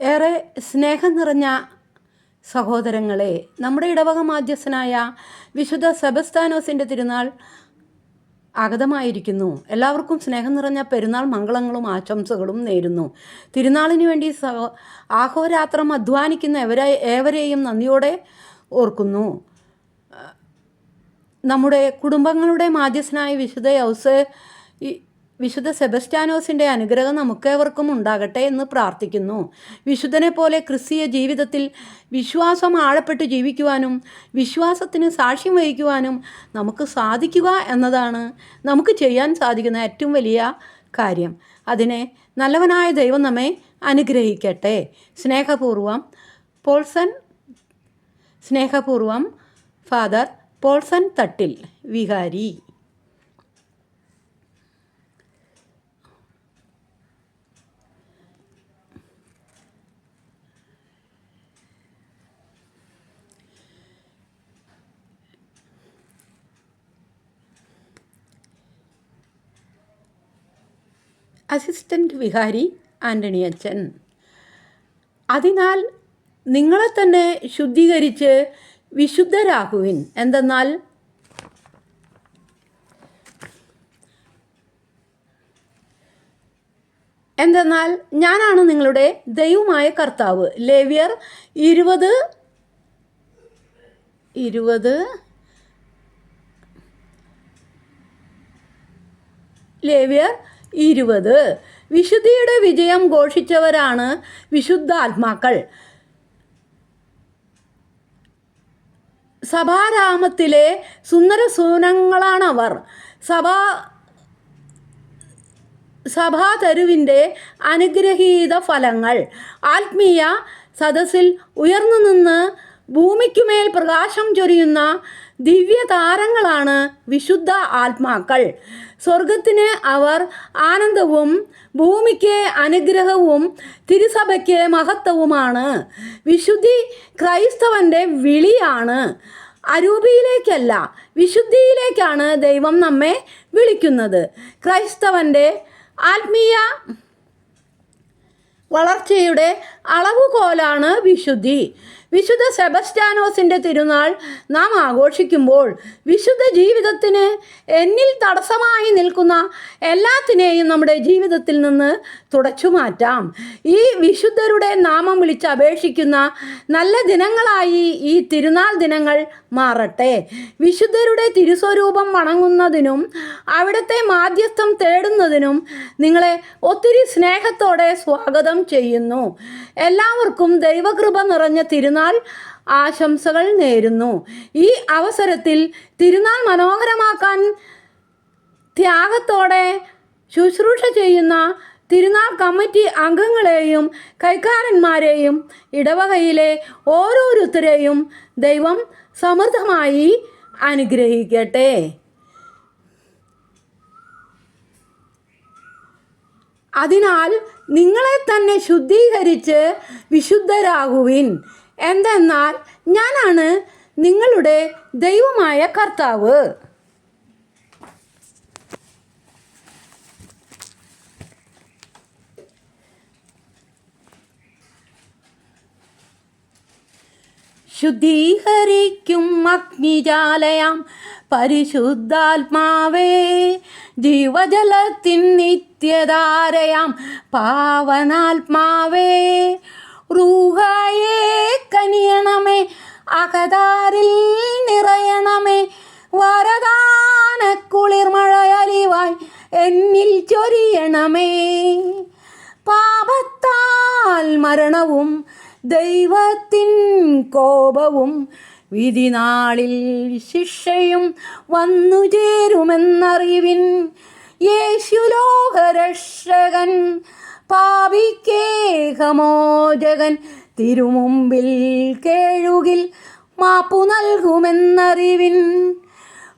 ഏറെ സ്നേഹം നിറഞ്ഞ സഹോദരങ്ങളെ നമ്മുടെ ഇടവക മാധ്യസ്ഥനായ വിശുദ്ധ സെബസ്താനോസിന്റെ തിരുനാൾ ആഗതമായിരിക്കുന്നു. എല്ലാവർക്കും സ്നേഹം നിറഞ്ഞ പെരുന്നാൾ മംഗളങ്ങളും ആശംസകളും നേരുന്നു. തിരുനാളിന് വേണ്ടി ആഹോരാത്രം അധ്വാനിക്കുന്ന എവരെ ഏവരെയും നന്ദിയോടെ ഓർക്കുന്നു. നമ്മുടെ കുടുംബങ്ങളുടെ മാധ്യസ്ഥനായ വിശുദ്ധ ഈ വിശുദ്ധ സെബസ്റ്റാനോസിന്റെ അനുഗ്രഹം നമുക്കേവർക്കും ഉണ്ടാകട്ടെ എന്ന് പ്രാർത്ഥിക്കുന്നു. വിശുദ്ധനെ പോലെ ക്രിസ്തീയ ജീവിതത്തിൽ വിശ്വാസം ആഴപ്പെട്ട് ജീവിക്കുവാനും വിശ്വാസത്തിന് സാക്ഷ്യം വഹിക്കുവാനും നമുക്ക് സാധിക്കുക എന്നതാണ് നമുക്ക് ചെയ്യാൻ സാധിക്കുന്ന ഏറ്റവും വലിയ കാര്യം. അതിനെ നല്ലവനായ ദൈവം നമ്മെ അനുഗ്രഹിക്കട്ടെ. സ്നേഹപൂർവം പോൾസൺ സ്നേഹപൂർവം ഫാദർ പോൾസൺ തട്ടിൽ വികാരി അസിസ്റ്റന്റ് വിഹാരി ആന്റണി അച്ഛൻ. അതിനാൽ നിങ്ങളെ തന്നെ ശുദ്ധീകരിച്ച് വിശുദ്ധരാകുവിൻ എന്തെന്നാൽ? എന്തെന്നാൽ? ഞാനാണ് നിങ്ങളുടെ ദൈവമായ കർത്താവ്. ലേവ്യർ ഇരുപത് ഇരുപത് ലേവ്യർ ഇരുപത്. വിശുദ്ധിയുടെ വിജയം ഘോഷിച്ചവരാണ് വിശുദ്ധാത്മാക്കൾ. സഭാരാമത്തിലെ സുന്ദരസൂനങ്ങളാണവർ. സഭാ സഭാതരുവിന്റെ അനുഗ്രഹീത ഫലങ്ങൾ ആത്മീയ സദസ്സിൽ ഉയർന്നു നിന്ന് ഭൂമിക്കുമേൽ പ്രകാശം ചൊരിയുന്ന ദിവ്യ താരങ്ങളാണ് വിശുദ്ധ ആത്മാക്കൾ. സ്വർഗത്തിന് അവർ ആനന്ദവും ഭൂമിക്ക് അനുഗ്രഹവും തിരുസഭയ്ക്ക് മഹത്വവുമാണ്. വിശുദ്ധി ക്രൈസ്തവന്റെ വിളിയാണ്. അരൂപിയിലേക്കല്ല വിശുദ്ധിയിലേക്കാണ് ദൈവം നമ്മെ വിളിക്കുന്നത്. ക്രൈസ്തവന്റെ ആത്മീയ വളർച്ചയുടെ അളവുകോലാണ് വിശുദ്ധി. വിശുദ്ധ സെബസ്റ്റാനോസിന്റെ തിരുനാൾ നാം ആഘോഷിക്കുമ്പോൾ വിശുദ്ധ ജീവിതത്തിന് എന്നിൽ തടസ്സമായി നിൽക്കുന്ന എല്ലാത്തിനെയും നമ്മുടെ ജീവിതത്തിൽ നിന്ന് തുടച്ചു മാറ്റാം. ഈ വിശുദ്ധരുടെ നാമം വിളിച്ച് അപേക്ഷിക്കുന്ന നല്ല ദിനങ്ങളായി ഈ തിരുനാൾ ദിനങ്ങൾ മാറട്ടെ. വിശുദ്ധരുടെ തിരുസ്വരൂപം വണങ്ങുന്നതിനും അവിടുത്തെ മാധ്യസ്ഥം തേടുന്നതിനും നിങ്ങളെ ഒത്തിരി സ്നേഹത്തോടെ സ്വാഗതം ചെയ്യുന്നു. എല്ലാവർക്കും ദൈവകൃപ നിറഞ്ഞ തിരുനാൾ ആശംസകൾ നേരുന്നു. ഈ അവസരത്തിൽ തിരുനാൾ മനോഹരമാക്കാൻ ത്യാഗത്തോടെ ശുശ്രൂഷ ചെയ്യുന്ന തിരുനാൾ കമ്മിറ്റി അംഗങ്ങളെയും കൈക്കാരന്മാരെയും ഇടവകയിലെ ഓരോരുത്തരെയും ദൈവം സമൃദ്ധമായി അനുഗ്രഹിക്കട്ടെ. അതിനാൽ നിങ്ങളെ തന്നെ ശുദ്ധീകരിച്ച് വിശുദ്ധരാകുവിൻ. എന്തെന്നാൽ ഞാനാണ് നിങ്ങളുടെ ദൈവമായ കർത്താവ്. ശുദ്ധീകരിക്കും അഗ്നിജാലയാം പരിശുദ്ധാത്മാവേ ജീവജലത്തിൻ നിത്യധാരയാം പാവനാത്മാവേ. റൂഹായേ കനിയണമേ അകതാരിൽ നിറയണമേ. വരദാന കുളിർമഴയലിവായി എന്നിൽ ചൊരിയണമേ. പാപത്താൽ മരണവും ദൈവത്തിൻ കോപവും വിധിനാളിൽ ശിക്ഷയും വന്നു ചേരുമെന്നറിവിൻ യേശുലോകരക്ഷകൻ പാപിക്കേഹമോചകൻ തിരുമുമ്പിൽ കേഴുകിൽ മാപ്പു നൽകുമെന്നറിവിൻ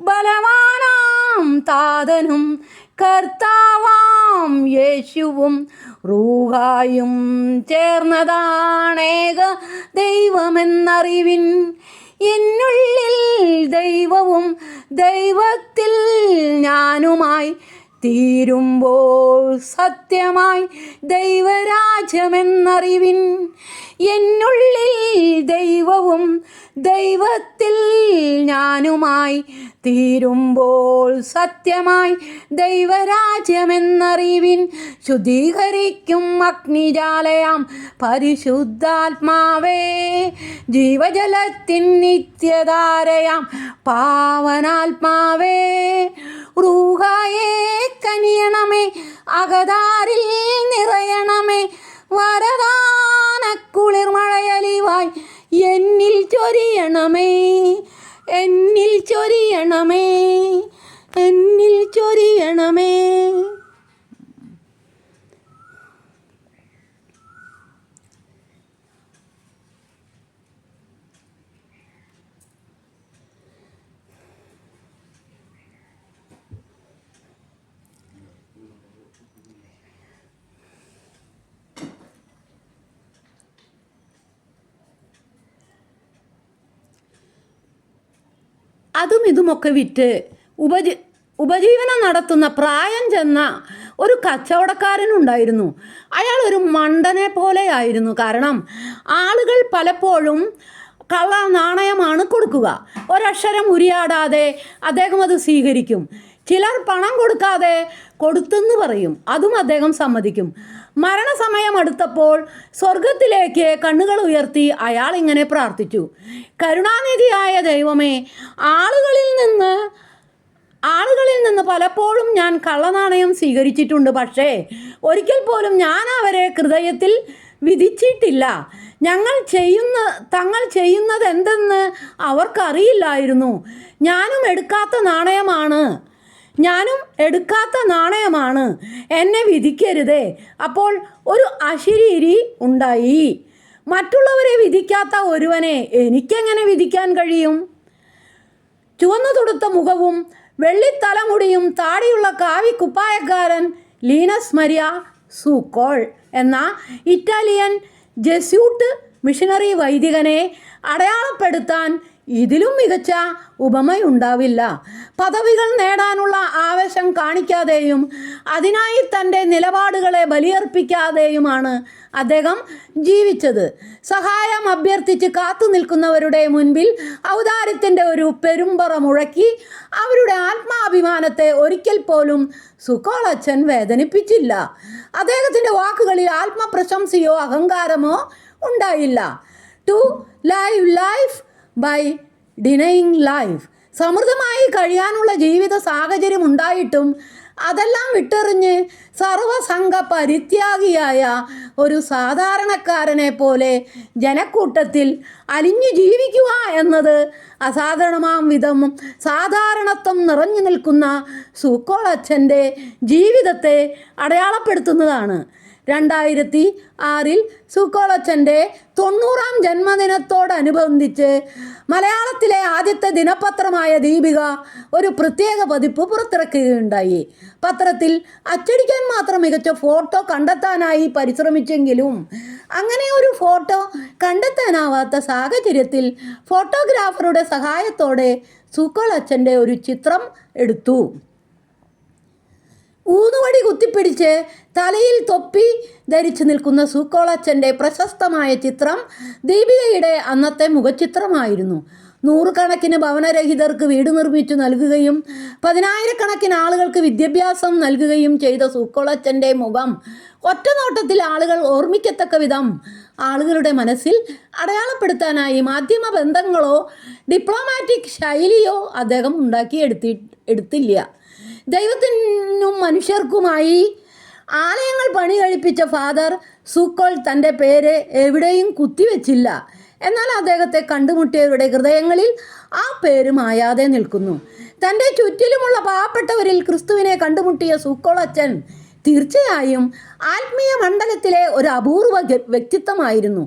ബലവാനാം താതനും കർത്താവാം യേശുവും റൂഹായും ചേർന്നതാണേക ദൈവമെന്നറിവിൻ. എന്നുള്ളിൽ ദൈവവും ദൈവത്തിൽ ഞാനുമായി തീരുമ്പോൾ സത്യമായി ദൈവരാജ്യമെന്നറിവിൻ എന്നുള്ളിൽ ദൈവവും ദൈവത്തിൽ ഞാനുമായി തീരുമ്പോൾ സത്യമായി ദൈവരാജ്യമെന്നറിവിൻ ശുദ്ധീകരിക്കും അഗ്നിജാലയാം പരിശുദ്ധാത്മാവേ. ജീവജലത്തിൻ നിത്യധാരയാം പാവനാത്മാവേ. റൂഹായേ കനിയണമേ അകതാരിൽ നിറയണമേ. വരദാന കുളിർമഴയലിവായി എന്നിൽ ചൊരിയണമേ എന്നിൽ ചൊരിയണമേ എന്നിൽ ചൊരിയണമേ. അതും ഇതുമൊക്കെ വിറ്റ് ഉപജീ ഉപജീവനം നടത്തുന്ന പ്രായം ചെന്ന ഒരു കച്ചവടക്കാരനുണ്ടായിരുന്നു. അയാൾ ഒരു മണ്ടനെ പോലെയായിരുന്നു. കാരണം ആളുകൾ പലപ്പോഴും കള്ള നാണയമാണ് കൊടുക്കുക. ഒരക്ഷരം ഉരിയാടാതെ അദ്ദേഹം അത് സ്വീകരിക്കും. ചിലർ പണം കൊടുക്കാതെ കൊടുത്തെന്ന് പറയും. അതും അദ്ദേഹം സമ്മതിക്കും. മരണസമയം അടുത്തപ്പോൾ സ്വർഗത്തിലേക്ക് കണ്ണുകൾ ഉയർത്തി അയാൾ ഇങ്ങനെ പ്രാർത്ഥിച്ചു. കരുണാനിധിയായ ദൈവമേ ആളുകളിൽ നിന്ന് ആളുകളിൽ നിന്ന് പലപ്പോഴും ഞാൻ കള്ളനാണയം സ്വീകരിച്ചിട്ടുണ്ട്. പക്ഷേ ഒരിക്കൽ പോലും ഞാൻ അവരെ ഹൃദയത്തിൽ വിധിച്ചിട്ടില്ല. ഞങ്ങൾ ചെയ്യുന്ന തങ്ങൾ ചെയ്യുന്നത് എന്തെന്ന് അവർക്കറിയില്ലായിരുന്നു. ഞാനും എടുക്കാത്ത നാണയമാണ്. ഞാനും എടുക്കാത്ത നാണയമാണ്. എന്നെ വിധിക്കരുതേ. അപ്പോൾ ഒരു അശരീരി ഉണ്ടായി. മറ്റുള്ളവരെ വിധിക്കാത്ത ഒരുവനെ എനിക്കെങ്ങനെ വിധിക്കാൻ കഴിയും? ചുവന്നു തൊടുത്ത മുഖവും വെള്ളിത്തലമുടിയും താടിയുള്ള കാവി കുപ്പായക്കാരൻ ലീനസ് മരിയ സൂക്കോൾ എന്ന ഇറ്റാലിയൻ ജെസ്യൂട്ട് മിഷണറി വൈദികനെ അടയാളപ്പെടുത്താൻ ഇതിലും മികച്ച ഉപമയുണ്ടാവില്ല. പദവികൾ നേടാനുള്ള ആവേശം കാണിക്കാതെയും അതിനായി തന്റെ നിലപാടുകളെ ബലിയർപ്പിക്കാതെയുമാണ് അദ്ദേഹം ജീവിച്ചത്. സഹായം അഭ്യർത്ഥിച്ച് കാത്തു നിൽക്കുന്നവരുടെ മുൻപിൽ ഔദാര്യത്തിന്റെ ഒരു പെരുമ്പറ മുഴക്കി അവരുടെ ആത്മാഭിമാനത്തെ ഒരിക്കൽ പോലും സുക്കോളച്ചൻ വേദനിപ്പിച്ചില്ല. അദ്ദേഹത്തിന്റെ വാക്കുകളിൽ ആത്മപ്രശംസയോ അഹങ്കാരമോ ഉണ്ടായില്ല. To live life by denying life സമൃദ്ധമായി കഴിയാനുള്ള ജീവിത സാഹചര്യം ഉണ്ടായിട്ടും അതെല്ലാം വിട്ടെറിഞ്ഞ് സർവസംഘ പരിത്യാഗിയായ ഒരു സാധാരണക്കാരനെ പോലെ ജനക്കൂട്ടത്തിൽ അലിഞ്ഞു ജീവിക്കുക എന്നത് അസാധാരണമാം വിധം സാധാരണത്വം നിറഞ്ഞു നിൽക്കുന്ന സൂക്കോളച്ഛന്റെ ജീവിതത്തെ അടയാളപ്പെടുത്തുന്നതാണ്. രണ്ടായിരത്തി ആറിൽ സുക്കോളച്ചന്റെ തൊണ്ണൂറാം ജന്മദിനത്തോടനുബന്ധിച്ച് മലയാളത്തിലെ ആദ്യത്തെ ദിനപത്രമായ ദീപിക ഒരു പ്രത്യേക പതിപ്പ് പുറത്തിറക്കുകയുണ്ടായി. പത്രത്തിൽ അച്ചടിക്കാൻ മാത്രം മികച്ച ഫോട്ടോ കണ്ടെത്താനായി പരിശ്രമിച്ചെങ്കിലും അങ്ങനെ ഒരു ഫോട്ടോ കണ്ടെത്താനാവാത്ത സാഹചര്യത്തിൽ ഫോട്ടോഗ്രാഫറുടെ സഹായത്തോടെ സുക്കോളച്ചന്റെ ഒരു ചിത്രം എടുത്തു. ഊന്നുവടി കുത്തിപ്പിടിച്ച് തലയിൽ തൊപ്പി ധരിച്ചു നിൽക്കുന്ന സൂക്കോളച്ചന്റെ പ്രശസ്തമായ ചിത്രം ദീപികയുടെ അന്നത്തെ മുഖചിത്രമായിരുന്നു. നൂറുകണക്കിന് ഭവനരഹിതർക്ക് വീട് നിർമ്മിച്ചു നൽകുകയും പതിനായിരക്കണക്കിന് ആളുകൾക്ക് വിദ്യാഭ്യാസം നൽകുകയും ചെയ്ത സൂക്കോളച്ചന്റെ മുഖം ഒറ്റനോട്ടത്തിൽ ആളുകൾ ഓർമ്മിക്കത്തക്ക വിധം ആളുകളുടെ മനസ്സിൽ അടയാളപ്പെടുത്താനായി മാധ്യമ ബന്ധങ്ങളോ ഡിപ്ലോമാറ്റിക് ശൈലിയോ അദ്ദേഹം ഉണ്ടാക്കി എടുത്തി എടുത്തില്ല. ദൈവത്തിനും മനുഷ്യർക്കുമായി ആലയങ്ങൾ പണി കഴിപ്പിച്ച ഫാദർ സൂക്കോൾ തന്റെ പേര് എവിടെയും കുത്തിവെച്ചില്ല. എന്നാൽ അദ്ദേഹത്തെ കണ്ടുമുട്ടിയവരുടെ ഹൃദയങ്ങളിൽ ആ പേര് മായാതെ നിൽക്കുന്നു. തന്റെ ചുറ്റിലുമുള്ള പാവപ്പെട്ടവരിൽ ക്രിസ്തുവിനെ കണ്ടുമുട്ടിയ സൂക്കോൾ അച്ഛൻ തീർച്ചയായും ആത്മീയ മണ്ഡലത്തിലെ ഒരു അപൂർവ വ്യക്തിത്വമായിരുന്നു.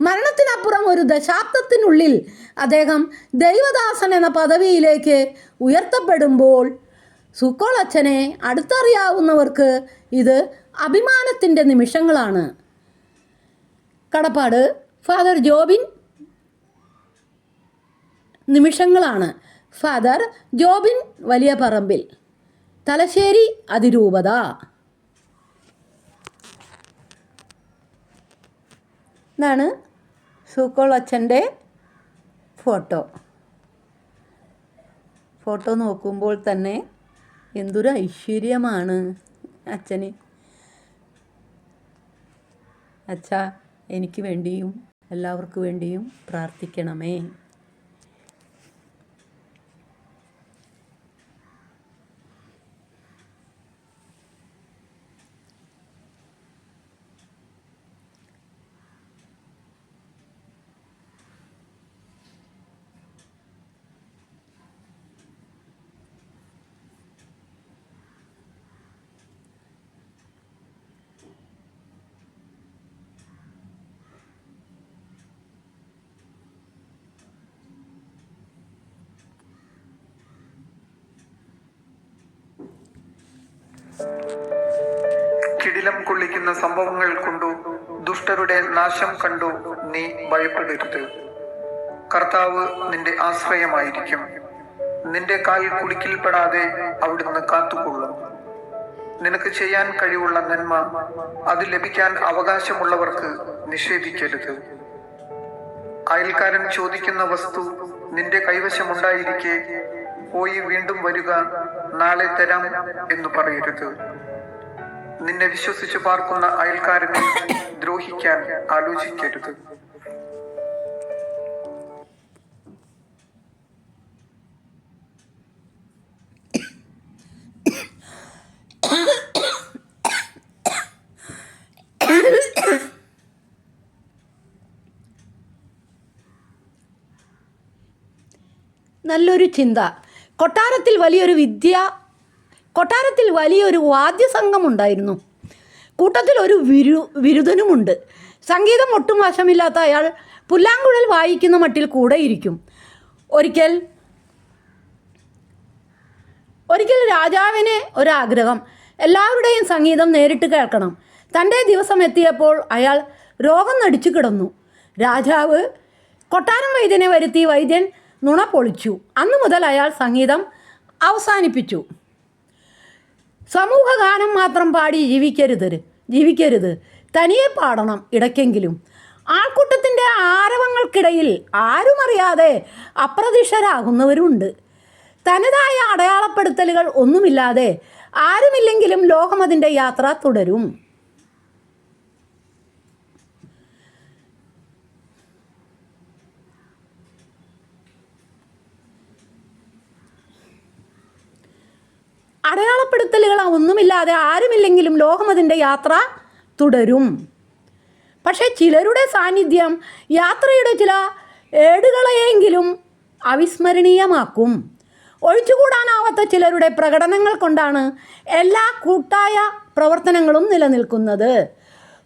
മരണത്തിനപ്പുറം ഒരു ദശാബ്ദത്തിനുള്ളിൽ അദ്ദേഹം ദൈവദാസൻ എന്ന പദവിയിലേക്ക് ഉയർത്തപ്പെടുമ്പോൾ സുക്കോളച്ചനെ അടുത്തറിയാവുന്നവർക്ക് ഇത് അഭിമാനത്തിന്റെ നിമിഷങ്ങളാണ്. കടപ്പാട് ഫാദർ ജോബിൻ നിമിഷങ്ങളാണ്. ഫാദർ ജോബിൻ വലിയ പറമ്പിൽ. തലശ്ശേരി അതിരൂപത. ഇതാണ് സൂക്കോൾ അച്ഛന്റെ ഫോട്ടോ. ഫോട്ടോ നോക്കുമ്പോൾ തന്നെ എന്തൊരു ഐശ്വര്യമാണ് അച്ഛന്. അച്ഛ എനിക്ക് വേണ്ടിയും എല്ലാവർക്കും വേണ്ടിയും പ്രാർത്ഥിക്കണമേ. കിടിലം കൊള്ളിക്കുന്ന സംഭവങ്ങൾ കൊണ്ടു ദുഷ്ടരുടെ നാശം കണ്ടു നീ ഭയപ്പെടരുത്. കർത്താവ് നിന്റെ ആശ്രയമായിരിക്കും. നിന്റെ കാൽ കുലുക്കിൽപ്പെടാതെ അവിടുന്ന് കാത്തുകൊള്ളും. നിനക്ക് ചെയ്യാൻ കഴിവുള്ള നന്മ അത് ലഭിക്കാൻ അവകാശമുള്ളവർക്ക് നിഷേധിക്കരുത്. അയൽക്കാരൻ ചോദിക്കുന്ന വസ്തു നിന്റെ കൈവശമുണ്ടായിരിക്കെ പോയി വീണ്ടും വരിക നാളെ തരാം എന്ന് പറയരുത്. നിന്നെ വിശ്വസിച്ച് പാർക്കുന്ന അയൽക്കാരനെ ദ്രോഹിക്കാൻ ആലോചിക്കരുത്. നല്ലൊരു ചിന്ത. കൊട്ടാരത്തിൽ വലിയൊരു വിദ്യ കൊട്ടാരത്തിൽ വലിയൊരു വാദ്യസംഘമുണ്ടായിരുന്നു. കൂട്ടത്തിൽ ഒരു വിരു വിരുദനുമുണ്ട് സംഗീതം ഒട്ടും വശമില്ലാത്ത അയാൾ പുല്ലാങ്കുഴൽ വായിക്കുന്ന മട്ടിൽ കൂടെയിരിക്കും ഒരിക്കൽ ഒരിക്കൽ രാജാവിന് ഒരാഗ്രഹം. എല്ലാവരുടെയും സംഗീതം നേരിട്ട് കേൾക്കണം. തന്റെ ദിവസം എത്തിയപ്പോൾ അയാൾ രോഗം നടിച്ചു കിടന്നു. രാജാവ് കൊട്ടാരം വൈദ്യനെ വരുത്തി വൈദ്യൻ നുണ പൊളിച്ചു. അന്നു മുതൽ അയാൾ സംഗീതം അവസാനിപ്പിച്ചു. സമൂഹഗാനം മാത്രം പാടി ജീവിക്കരുത് ജീവിക്കരുത്. തനിയെ പാടണം ഇടയ്ക്കെങ്കിലും. ആൾക്കൂട്ടത്തിന്റെ ആരവങ്ങൾക്കിടയിൽ ആരുമറിയാതെ അറിയാതെ അപ്രതിഷ്ഠരാകുന്നവരുണ്ട് തനതായ അടയാളപ്പെടുത്തലുകൾ ഒന്നുമില്ലാതെ ആരുമില്ലെങ്കിലും ലോകം അതിന്റെ യാത്ര തുടരും. അടയാളപ്പെടുത്തലുകൾ ഒന്നുമില്ലാതെ ആരുമില്ലെങ്കിലും ലോകം അതിന്റെ യാത്ര തുടരും. പക്ഷേ ചിലരുടെ സാന്നിധ്യം യാത്രയുടെ ചില ഏടുകളെയെങ്കിലും അവിസ്മരണീയമാക്കും. ഒഴിച്ചുകൂടാനാവാത്ത ചിലരുടെ പ്രകടനങ്ങൾ കൊണ്ടാണ് എല്ലാ കൂട്ടായ പ്രവർത്തനങ്ങളും നിലനിൽക്കുന്നത്.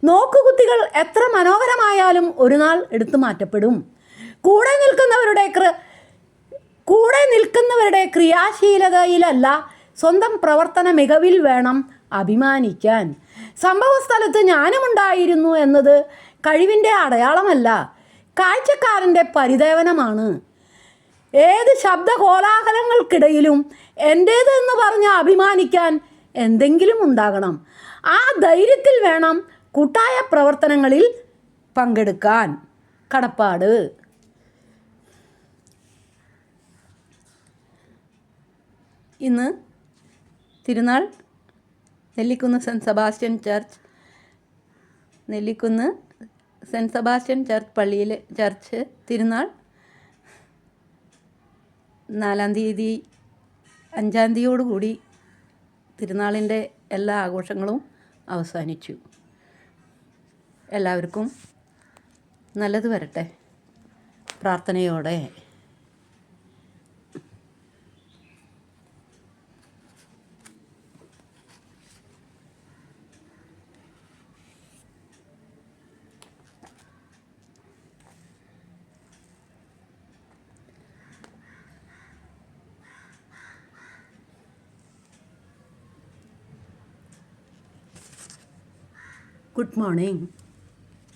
നോക്കുകുത്തികൾ എത്ര മനോഹരമായാലും ഒരു നാൾ എടുത്തു മാറ്റപ്പെടും. കൂടെ നിൽക്കുന്നവരുടെ കൂടെ നിൽക്കുന്നവരുടെ ക്രിയാശീലതയിലല്ല സ്വന്തം പ്രവർത്തന മികവിൽ വേണം അഭിമാനിക്കാൻ. സംഭവസ്ഥലത്ത് ഞാനുമുണ്ടായിരുന്നു എന്നത് കഴിവിന്റെ അടയാളമല്ല കാഴ്ചക്കാരന്റെ പരിദേവനമാണ്. ഏത് ശബ്ദ കോലാഹലങ്ങൾക്കിടയിലും എന്റേതെന്ന് പറഞ്ഞ് അഭിമാനിക്കാൻ എന്തെങ്കിലും ഉണ്ടാകണം. ആ ധൈര്യത്തിൽ വേണം കൂട്ടായ പ്രവർത്തനങ്ങളിൽ പങ്കെടുക്കാൻ. കടപ്പാട്. ഇന്ന് തിരുനാൾ Nellikkunnu saint Sebastian church Nellikkunnu saint Sebastian church പള്ളിയിലെ ചർച്ച് തിരുനാൾ നാലാം തീയതി അഞ്ചാം തീയതിയോടുകൂടി തിരുനാളിന്റെ എല്ലാ ആഘോഷങ്ങളും അവസാനിച്ചു. എല്ലാവർക്കും നല്ലത് വരട്ടെ. പ്രാർത്ഥനയോടെ. Good morning.